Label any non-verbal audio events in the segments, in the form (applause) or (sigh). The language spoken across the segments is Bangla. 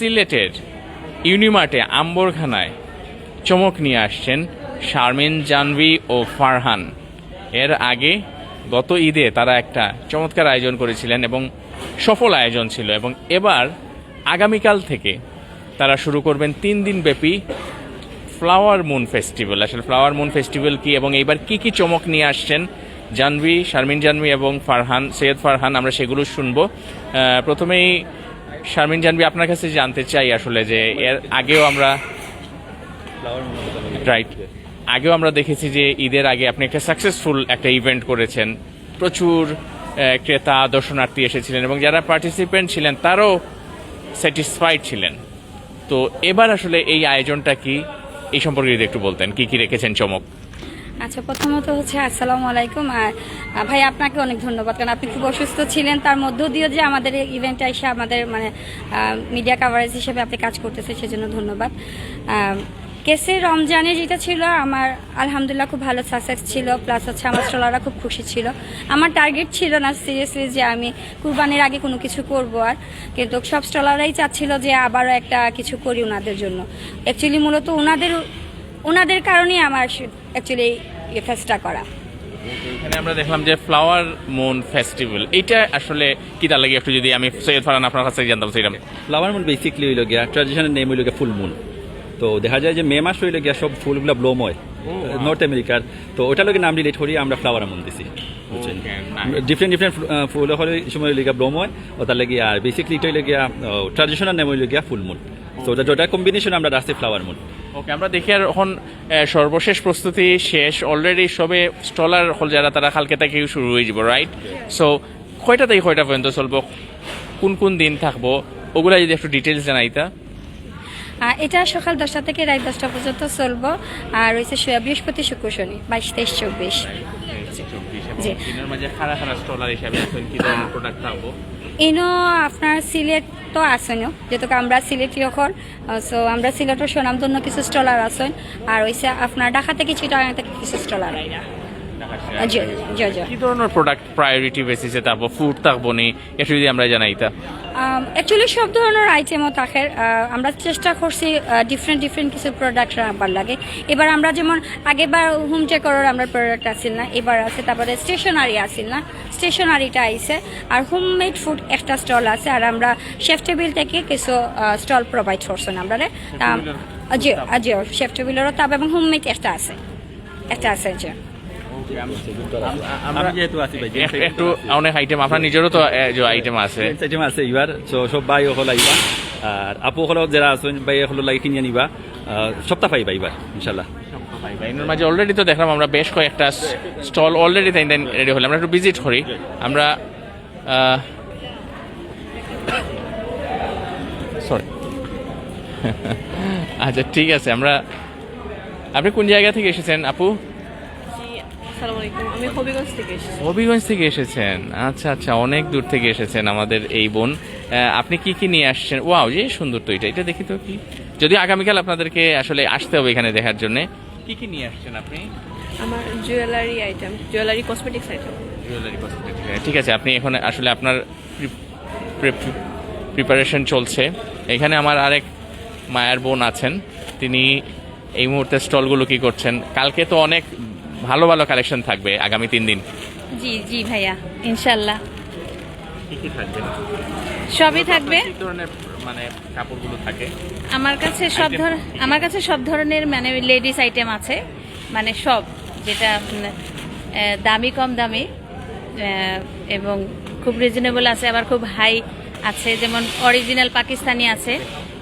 সিলেটের ইউনিমার্টে আম্বরখানায় চমক নিয়ে আসছেন শারমিন জানভি ও ফারহান। এর আগে গত ঈদে তারা একটা চমৎকার আয়োজন করেছিলেন এবং সফল আয়োজন ছিল এবং এবার আগামীকাল থেকে তারা শুরু করবেন তিন দিন ব্যাপী ফ্লাওয়ার মুন ফেস্টিভ্যাল। আসলে ফ্লাওয়ার মুন ফেস্টিভ্যাল কি এবং এইবার কি কি চমক নিয়ে আসছেন জানভি, শারমিন জানভি এবং ফারহান, সৈয়দ ফারহান, আমরা সেগুলো শুনব। প্রথমেই শারমিন জানবি আপনার কাছে জানতে চাই আসলে যে এর আগেও আমরা রাইট আগেও আমরা দেখেছি যে ঈদের আগে আপনি একটা সাকসেসফুল একটা ইভেন্ট করেছেন। প্রচুর ক্রেতা, দর্শনার্থী এসেছিলেন এবং যারা পার্টিসিপেন্ট ছিলেন, তারও স্যাটিসফাইড ছিলেন। তো এবার আসলে এই আয়োজনটা কি? এই সম্পর্কে যদি একটু বলতেন, কি কি রেখেছেন চমক? আচ্ছা প্রথমত হচ্ছে আসসালামু আলাইকুম। ভাই, আপনাকে অনেক ধন্যবাদ। কারণ আপনি খুব অসুস্থ ছিলেন, তার মধ্য দিয়ে যে আমাদের ইভেন্টটা এসে আমাদের মানে মিডিয়া কাভারেজ হিসেবে আপনি কাজ করতেছে সেজন্য ধন্যবাদ। কেসে রমজানে যেটা ছিল, আমার আলহামদুলিল্লাহ খুব ভালো সাকসেস ছিল প্লাস হচ্ছে আমার স্টলাররা খুব খুশি ছিল। আমার টার্গেট ছিল না সিরিয়াসলি যে আমি কুরবানির আগে কোনো কিছু করব আর। কিন্তু সব স্টলাররাই চাচ্ছিল যে আবারও একটা কিছু করি ওনাদের জন্য। অ্যাকচুয়ালি মূলত ওনাদের ওনাদের কারণেই আমার অ্যাকচুয়ালি এই ফেস্টটা করা। এখানে আমরা দেখলাম যে ফ্লাওয়ার মুন ফেস্টিভ্যাল এইটা আসলে কি তার লাগে? একটু যদি আমি সৈয়দ ফারহান আপনার কাছ জানতাম সেরকম। ফ্লাওয়ার মুন বেসিকলি হইল গিয়া ট্র্যাডিশনাল নেম হইল গিয়া ফুল মুন তো দেখা যায় যে মে মাস হইল গিয়া সব ফুলগুলা ব্লোম হয় নর্থ আমেরিকার তো ওটা লোকের নাম রিলেট করি আমরা ফ্লাওয়ার মুন দিছি. ডিফারেন্ট ডিফারেন্ট ফুল হলে সময় হইল গিয়া ব্লোম হয় ও তার লাগি আর বেসিকলি এটা হইল গিয়া ট্র্যাডিশনাল নেম হইল গিয়া ফুল মুন তো ওটা কম্বিনেশন আমরা রাখছি ফ্লাওয়ার মুন ওকে আমরা দেখি আর এখন সর্বশেষ প্রস্তুতি শেষ। অলরেডি সবে স্টলার হল যারা তারা কালকে থেকে শুরু হয়ে যাব রাইট সো কয়টা থেকে কয়টা পর্যন্ত চলবো? কোন কোন দিন থাকব? ওগুলা যদি একটু ডিটেলস জানাইতা এটা সকাল দশটা থেকে রাত দশটা পর্যন্ত চলবো। আর রয়েছে বৃহস্পতি শুক্র শনি বাইশ তেইশ চব্বিশ। জি। দিনের মাঝে খারা খারা স্টলার হিসাবে এখন কি ধরনের প্রোডাক্ট থাকব ইনো আপনার সিলেট তো আসেন যেহেতু আমরা সিলেট যখন সো আমরা সিলেটের সুনামধন্য কিছু স্টলার আসেন আর ওইসে আপনার ঢাকা থেকে চিটাগাং থেকে কিছু স্টলার আইরা জি জি জি। কি ধরনের প্রোডাক্ট প্রায়োরিটি বেসিসে থাকব ফুড থাকব নি এটা যদি আমরা জানাইতা অ্যাকচুয়ালি সব ধরনের আইটেমও থাকে। আমরা চেষ্টা করছি ডিফারেন্ট ডিফারেন্ট কিছু প্রোডাক্ট রাখবার লাগে। এবার আমরা যেমন আগেবার হোম ডেকোরের আমরা প্রোডাক্ট আসিল না এবার আছে তারপরে স্টেশনারি আসিল না। স্টেশনারিটা আইছে আর হোম মেড ফুড একটা স্টল আছে আর আমরা শেফ টেবিল থেকে কিছু স্টল প্রোভাইড করছেন আমরা জি আহ, জি শেফ টেবিলেরও তাপ এবং হোম মেড একটা আছে। একটা আছে জি। একটু অনেক আইটেম আপনার নিজেরও তো আইটেম আছে। আইটেম আছে এবার সো সব বাই হল আইবা আর আপু হল যারা আছেন বাই হল লাগি কিনে নিবা। সপ্তাহ পাইবা এবার ইনশাল্লাহ এর মাঝে অলরেডি তো দেখলাম আমরা বেশ কয়েকটা স্টল অলরেডি তাই রেডি হলে আমরা একটু ভিজিট করি। আমরা সরি (coughs) (laughs) আচ্ছা ঠিক আছে আমরা আপনি কোন জায়গা থেকে এসেছেন আপু? আসসালামু আলাইকুম আমি হবিগঞ্জ থেকে এসেছি। হবিগঞ্জ থেকে এসেছেন? আচ্ছা আচ্ছা অনেক দূর থেকে এসেছেন আমাদের এই বোন। আপনি কি কি নিয়ে আসছেন? ওয়াও যে সুন্দর তো এটা এটা দেখি তো কি। যদি আগামীকাল আপনাদেরকে আসলে আসতে হবে এখানে দেখার জন্য। কি কি নিয়ে আসছেন আপনি? আমার jewellery item jewellery cosmetics item jewellery cosmetic ঠিক আছে আপনি এখন আসলে আপনার প্রিপারেশন চলছে। এখানে আমার আরেক মায়ের বোন আছেন তিনি এই মুহূর্তে স্টলগুলো কি করছেন? কালকে তো অনেক ভালো ভালো কালেকশন থাকবে আগামী তিন দিন। জি জি ভাইয়া ইনশাল্লাহ। সবই থাকবে। মানে কাপড়গুলো থাকে? আমার কাছে সব ধর আমার কাছে সব ধরনের মানে লেডিস আইটেম আছে। মানে সব যেটা দামি কম দামি এবং খুব রিজনেবল আছে আবার খুব হাই আছে। যেমন অরিজিনাল পাকিস্তানি আছে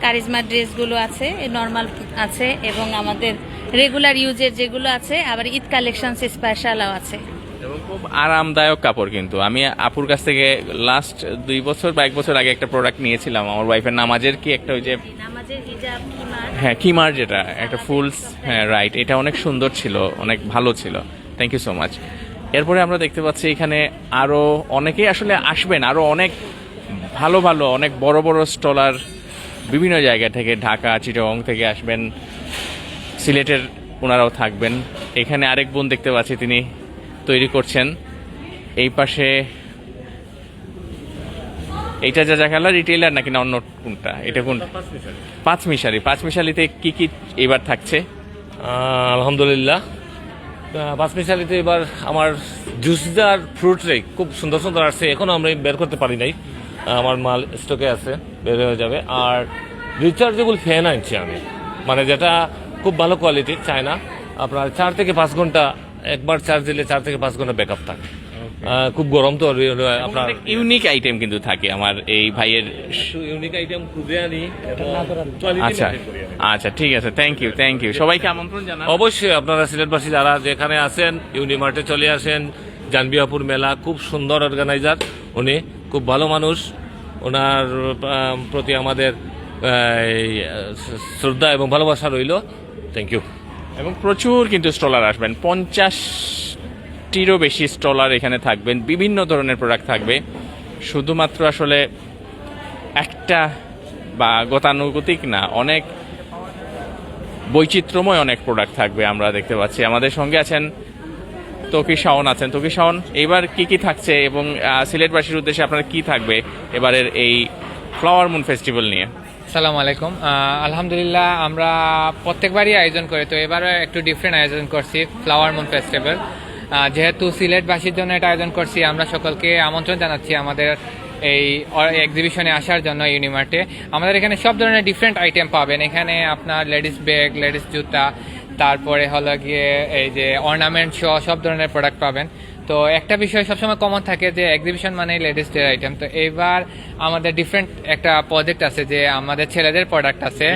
কারিজমা ড্রেসগুলো আছে নর্মাল আছে এবং আমাদের রেগুলার ইউজের যেগুলো আছে আবার ঈদ কালেকশন স্পেশালও আছে। এবং খুব আরামদায়ক কাপড় কিন্তু। আমি আপুর কাছ থেকে লাস্ট দুই বছর বা এক বছর আগে একটা প্রোডাক্ট নিয়েছিলাম। আমার ওয়াইফের নামাজের কি একটা ওই যে হ্যাঁ কিমার যেটা একটা ফুলস হ্যাঁ রাইট এটা অনেক সুন্দর ছিল অনেক ভালো ছিল। থ্যাংক ইউ সো মাচ এরপরে আমরা দেখতে পাচ্ছি এখানে আরও অনেকেই আসলে আসবেন আরও অনেক ভালো ভালো অনেক বড় বড় স্টলার বিভিন্ন জায়গা থেকে ঢাকা চিটং থেকে আসবেন। সিলেটের ওনারাও থাকবেন। এখানে আরেক বোন দেখতে পাচ্ছি তিনি তৈরি করছেন। এই পাশে এইটা যা খেলা রিটেইলার নাকি না অন্য কোনটা? এটা কোন? পাঁচ মিশালি পাঁচ মিশালিতে কি কি এবার থাকছে? আলহামদুলিল্লাহ। আহ, পাঁচমিশালিতে এবার আমার জুসদার ফ্রুট রেক খুব সুন্দর সুন্দর আসছে। এখনও আমরা বের করতে পারি নাই। আমার মাল স্টকে আছে বের হয়ে যাবে। আর রিচার্জেবল ফ্যান আনছি আমি। মানে যেটা খুব ভালো কোয়ালিটির চায়না আপনার চার থেকে পাঁচ ঘণ্টা একবার চার্জ দিলে চার থেকে পাঁচ ঘণ্টা ব্যাকআপ থাকে। খুব গরম তো আপনার ইউনিক আইটেম কিন্তু থাকে আমার এই ভাইয়ের। ইউনিক আইটেম খুঁজে আনি আচ্ছা। আচ্ছা ঠিক আছে থ্যাংক ইউ থ্যাংক ইউ সবাইকে আমন্ত্রণ জানান। অবশ্যই আপনারা সিলেটবাসী যারা যেখানে আছেন ইউনিমার্টে চলে আসেন জানবিয়াপুর মেলা খুব সুন্দর অর্গানাইজার উনি খুব ভালো মানুষ। ওনার প্রতি আমাদের শ্রদ্ধা এবং ভালোবাসা রইল। থ্যাংক ইউ এবং প্রচুর কিন্তু স্টলার আসবেন। পঞ্চাশটিরও বেশি স্টলার এখানে থাকবেন। বিভিন্ন ধরনের প্রোডাক্ট থাকবে। শুধুমাত্র আসলে একটা বা গতানুগতিক না, অনেক বৈচিত্র্যময় অনেক প্রোডাক্ট থাকবে আমরা দেখতে পাচ্ছি। আমাদের সঙ্গে আছেন তকি শাওন আছেন। তকি শাওন, এবার কি কি থাকছে এবং সিলেটবাসীর উদ্দেশ্যে আপনার কি থাকবে এবারের এই ফ্লাওয়ার মুন ফেস্টিভ্যাল নিয়ে? সালাম আলাইকুম। আলহামদুলিল্লাহ, আমরা প্রত্যেকবারই আয়োজন করি, তো এবারও একটু ডিফারেন্ট আয়োজন করছি ফ্লাওয়ার মুন ফেস্টিভ্যাল যেহেতু সিলেটবাসীর জন্য এটা আয়োজন করছি, আমরা সকলকে আমন্ত্রণ জানাচ্ছি আমাদের এই এক্সিবিশনে আসার জন্য ইউনিমার্টে আমাদের এখানে সব ধরনের ডিফারেন্ট আইটেম পাবেন। এখানে আপনার লেডিস ব্যাগ লেডিস জুতা, তারপরে হলো গিয়ে এই যে অর্নামেন্ট সহ সব ধরনের প্রোডাক্ট পাবেন। তো একটা বিষয় সবসময় কমন থাকে যে এক্সিবিশন মানে লেডিস ডে আইটেম তো এইবার আমাদের ডিফারেন্ট একটা প্রজেক্ট আছে যে আমাদের ছেলেদের প্রোডাক্ট আছে।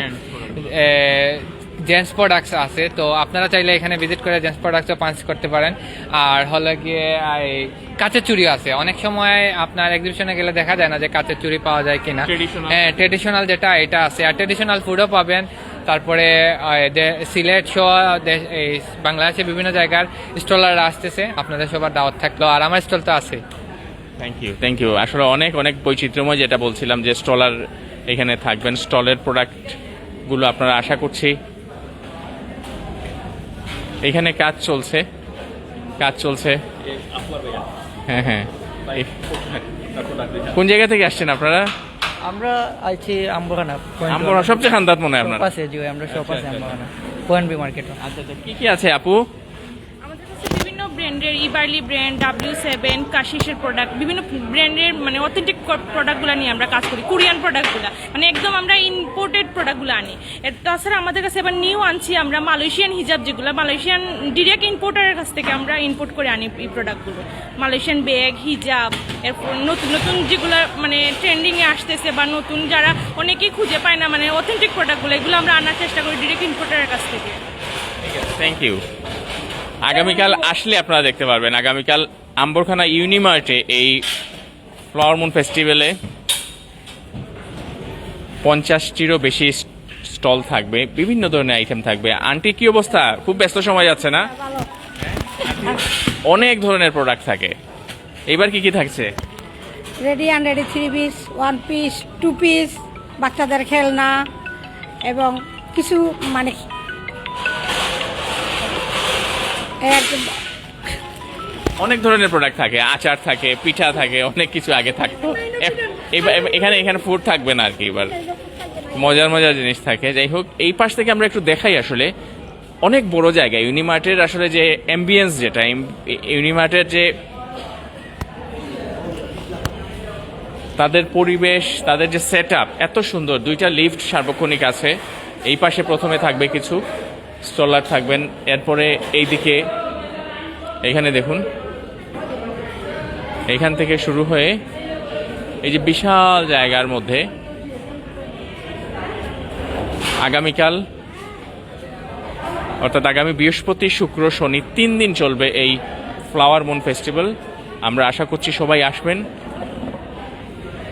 জেন্টস প্রোডাক্টস আছে। তো আপনারা চাইলে এখানে ভিজিট করে জেন্টস প্রোডাক্টসও পাঞ্চ করতে পারেন। আর হলো গিয়ে কাঁচের চুড়ি আছে। অনেক সময় আপনার এক্সিবিশনে গেলে দেখা যায় না যে কাঁচের চুড়ি পাওয়া যায় কিনা। হ্যাঁ ট্রেডিশনাল যেটা এটা আছে। আর ট্রেডিশনাল ফুডও পাবেন। তারপরে সিলেট সহ দে- এই বাংলাদেশে বিভিন্ন জায়গার স্টলাররা আসতেছে। আপনাদের সবার দাওয়াত থাকল আর আমার স্টল তো আছে। থ্যাংক ইউ থ্যাংক ইউ আসলে অনেক অনেক বৈচিত্র্যময় যেটা বলছিলাম যে স্টলার এখানে থাকবেন। স্টলের প্রোডাক্টগুলো আপনারা আশা করছি এখানে কাজ চলছে কাজ চলছে। হ্যাঁ হ্যাঁ। কোন জায়গা থেকে আসছেন আপনারা? আমরা আছি আম্বাগানা আমরা সবচেয়ে খান্দাত মনে হয় আপনার। পাশে জি আমরা সব আছে আম্বাগানা পয়েন্ট মার্কেট আচ্ছা আচ্ছা কি কি আছে আপু? ব্র্যান্ডের ইবার্লি ব্র্যান্ড ডাব্লিউ সেভেন কাশিসের প্রোডাক্ট বিভিন্ন ব্র্যান্ডের মানে অথেন্টিক প্রোডাক্টগুলো নিয়ে আমরা কাজ করি কোরিয়ান প্রোডাক্টগুলো মানে একদম আমরা ইম্পোর্টেড প্রোডাক্টগুলো আনি। তাছাড়া আমাদের কাছে এবার নিউ আনছি আমরা মালয়েশিয়ান হিজাব যেগুলো। মালয়েশিয়ান ডিরেক্ট ইম্পোর্টারের কাছ থেকে আমরা ইম্পোর্ট করে আনি এই প্রোডাক্টগুলো মালয়েশিয়ান ব্যাগ হিজাব এরপর নতুন নতুন যেগুলো মানে ট্রেন্ডিংয়ে আসতেছে বা নতুন যারা অনেকেই খুঁজে পায় না মানে অথেন্টিক প্রোডাক্টগুলো এগুলো আমরা আনার চেষ্টা করি ডিরেক্ট ইম্পোর্টারের কাছ থেকে। থ্যাংক ইউ আগামীকাল আসলে আপনারা দেখতে পারবেন, আগামীকাল আম্বরখানা ইউনিমার্টে এই ফ্লাওয়ার মুন ফেস্টিভ্যালে পঞ্চাশটিরও বেশি স্টল থাকবে, বিভিন্ন ধরনের আইটেম থাকবে। আন্টি, কি অবস্থা? খুব ব্যস্ত সময় যাচ্ছে না? অনেক ধরনের প্রোডাক্ট থাকে। এবার কি কি থাকছে? Ready and ready three piece one piece two piece বাচ্চাদের খেলনা এবং কিছু মানে অনেক ধরনের প্রোডাক্ট থাকে, আচার থাকে, পিঠা থাকে, অনেক কিছু আগে থাকে এ- এবার- এবার- এখানে এখানে ফুড থাকবে না আর কি এবার। মজার মজার জিনিস থাকে। যাই হোক, এই পাশ থেকে আমরা একটু দেখাই আসলে। অনেক বড় জায়গা ইউনিমার্টের আসলে যে অ্যাম্বিয়েন্স যেটা ইউনিমার্টের যে তাদের পরিবেশ, তাদের যে সেট এত সুন্দর। দুইটা লিফট সার্বক্ষণিক আছে। এই পাশে প্রথমে থাকবে কিছু। স্টলার থাকবেন। এরপরে এইদিকে এখানে দেখুন। এখান থেকে শুরু হয়ে এই যে বিশাল জায়গার মধ্যে আগামীকাল, অর্থাৎ আগামী বৃহস্পতি, শুক্র, শনি তিন দিন চলবে এই ফ্লাওয়ার মুন ফেস্টিভ্যাল আমরা আশা করছি সবাই আসবেন।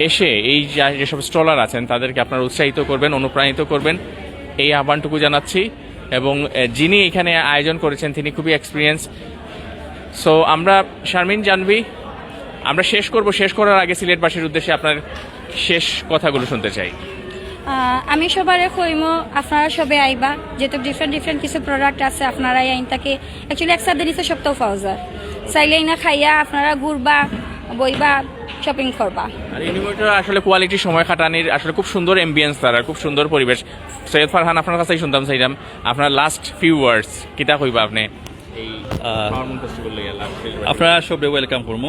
এসে এই যেসব স্টলার আছেন, তাদেরকে আপনারা উৎসাহিত করবেন, অনুপ্রাণিত করবেন। এই আহ্বানটুকু জানাচ্ছি। এবং যিনি এখানে আয়োজন করেছেন তিনি খুবই এক্সপিরিয়েন্স সো আমরা শারমিন জানবি আমরা শেষ করব শেষ করার আগে সিলেটবাসীর উদ্দেশ্যে আপনার শেষ কথাগুলো শুনতে চাই। আমি সবারে কইমো আপনারা সবে আইবা যেহেতু ডিফারেন্ট ডিফারেন্ট কিছু প্রোডাক্ট আছে আপনারাই আইন তাকে অ্যাকচুয়ালি একসাথে নিচে সপ্তাহ পাওয়া যায়। চাইলেই না খাইয়া আপনারা ঘুরবা বইবা শপিং করবা। আর আসলে কোয়ালিটি সময় কাটানির আসলে খুব সুন্দর এমবিয়েন্স তার খুব সুন্দর পরিবেশ। সৈয়দ ফারহান আপনার কাছেই শুনতাম চাইলাম আপনার লাস্ট ফিউ ওয়ার্ডস কিতা কইবা আপনি? আপনারা সব ওয়েলকাম করব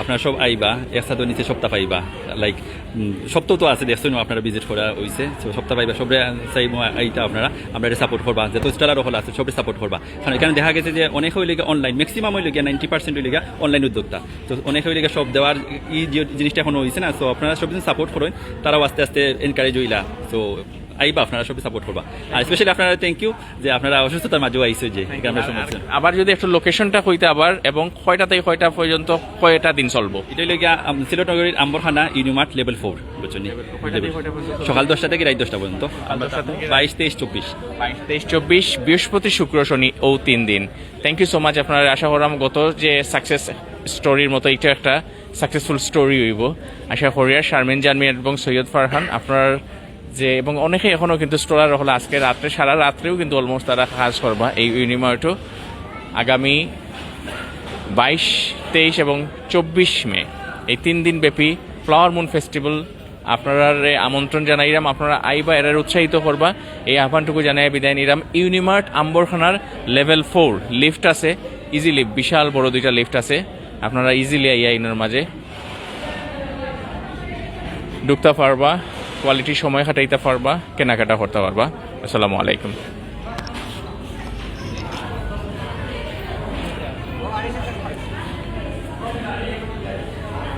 আপনারা সব আইবা একসাথে নিচে সপ্তাহ পাইবা। লাইক সপ্তাহ তো আছে দেখছেন আপনারা ভিজিট করা হয়েছে তো সপ্তাহ পাইবা সবরে চাইব আইটা আপনারা আমরা সাপোর্ট করবা। যত স্টালার হল আছে সবরে সাপোর্ট করবা। কারণ এখানে দেখা গেছে যে অনেক হইলে অনলাইন ম্যাক্সিমাম হইলে গিয়ে নাইনটি পার্সেন্ট হইলে অনলাইন উদ্যোক্তা। তো অনেক হইলে সব দেওয়ার এই যে জিনিসটা এখন হয়েছে না তো আপনারা সব সাপোর্ট করেন তারাও আস্তে আস্তে এনকারেজ হইলা। তো আইবা আপনারা সবই সাপোর্ট করবা। আর স্পেশালি আপনারা থ্যাংক ইউ যে আপনারা অসুস্থতার মাঝেও আইসো যে আবার যদি একটু লোকেশনটা কইতে আবার এবং কয়টা থেকে কয়টা পর্যন্ত কয়টা দিন চলবো? এটা হইলে সিলেট নগরীর আম্বরখানা ইউনিমার্ট লেভেল ফোর বুঝছেন সকাল দশটা থেকে রাত দশটা পর্যন্ত। বাইশ তেইশ চব্বিশ। বাইশ তেইশ চব্বিশ বৃহস্পতি শুক্র শনি ও তিন দিন। থ্যাংক ইউ সো মাচ আপনার আশা করাম গত যে সাকসেস স্টোরির মতো এটা একটা সাকসেসফুল স্টোরি হইব। আশা করি আর শারমিন জানমি এবং সৈয়দ ফারহান আপনার যে, এবং অনেকে এখনও কিন্তু স্টোরার হলো আজকে রাত্রে, সারা রাত্রেও কিন্তু অলমোস্ট তারা কাজ করবা এই ইউনিমার্টও আগামী বাইশ, তেইশ এবং চব্বিশ মে, এই তিন দিন ব্যাপী ফ্লাওয়ার মুন ফেস্টিভ্যাল আপনারা আমন্ত্রণ জানাইরাম আপনারা আইবা এরার উৎসাহিত করবা। এই আহ্বানটুকু জানাই বিদায় নিরাম ইউনিমার্ট আম্বরখানার লেভেল ফোর লিফট আছে। ইজিলি বিশাল বড় দুইটা লিফট আছে। আপনারা ইজিলি আইয়া ইনের মাঝে ঢুকতে পারবা। কোয়ালিটি সময় হাটাইতে পারবা কেনাকাটা করতে পারবা। আসসালামু আলাইকুম।